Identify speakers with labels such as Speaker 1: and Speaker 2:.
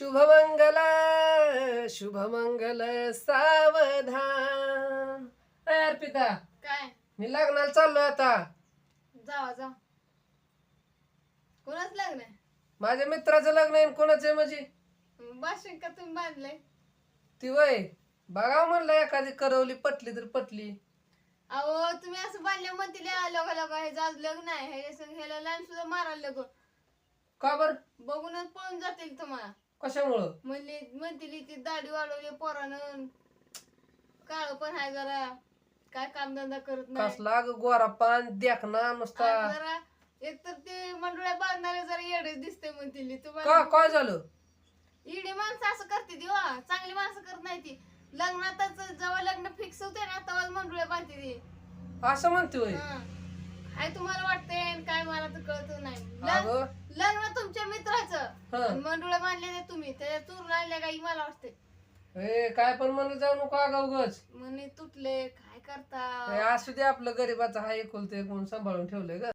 Speaker 1: शुभमंगल शुभमंगल सावधान. अय अर्पिता
Speaker 2: काय?
Speaker 1: मी लग्नाला चाललोय आता.
Speaker 2: जावा जा कोणाच लग्न आहे?
Speaker 1: माझ्या मित्राचं लग्न आहे कोणाचं आहे म्हणजे?
Speaker 2: बाशिंग का तुम्ही बांधलंय?
Speaker 1: ती वय बघा म्हणलं एखादी करवली पटली तर पटली.
Speaker 2: अहो तुम्ही असं बांधल्या म्हणतील लोक लोक हे आज लग्न आहे. हे असं ह्याला लाईन सुद्धा मारायला लोक
Speaker 1: का बर?
Speaker 2: बघूनच पळून जातील तुम्हाला.
Speaker 1: कशामुळं?
Speaker 2: म्हणले म्हणतील ती दाढी वाढवली पोरानं. काळ पण आहे जरा. काय कामधंदा करत नाही.
Speaker 1: कसला ग गोरा पान देखना नुसता.
Speaker 2: आणि जरा एकतर ते मंडोळ्या बांधणारे जरा येडे दिसते म्हणतील.
Speaker 1: का?
Speaker 2: तुम्हाला
Speaker 1: काय झालं?
Speaker 2: इडी माणसं असं करते ती वा चांगली माणसं करत नाही ती. लग्नातच जेव्हा लग्न फिक्स होते ना तेव्हा मंडोळ्या बांधते ती.
Speaker 1: असं म्हणते होय
Speaker 2: हं. तुम्हाला मला तर कळत नाही. लग्न
Speaker 1: अगं
Speaker 2: लग्न तुमच्या मित्राचं.
Speaker 1: हं.
Speaker 2: मंडोळ्या बांधले ते तुम्ही त्याच्या चूर आणल्या काही मला वाटते.
Speaker 1: ए काय पण म्हणलं जाऊ नको आगा उगच
Speaker 2: म्हणे तुटले काय करता?
Speaker 1: असू दे आपलं गरीबाचं हा एकुलते कोण सांभाळून ठेवलंय ग.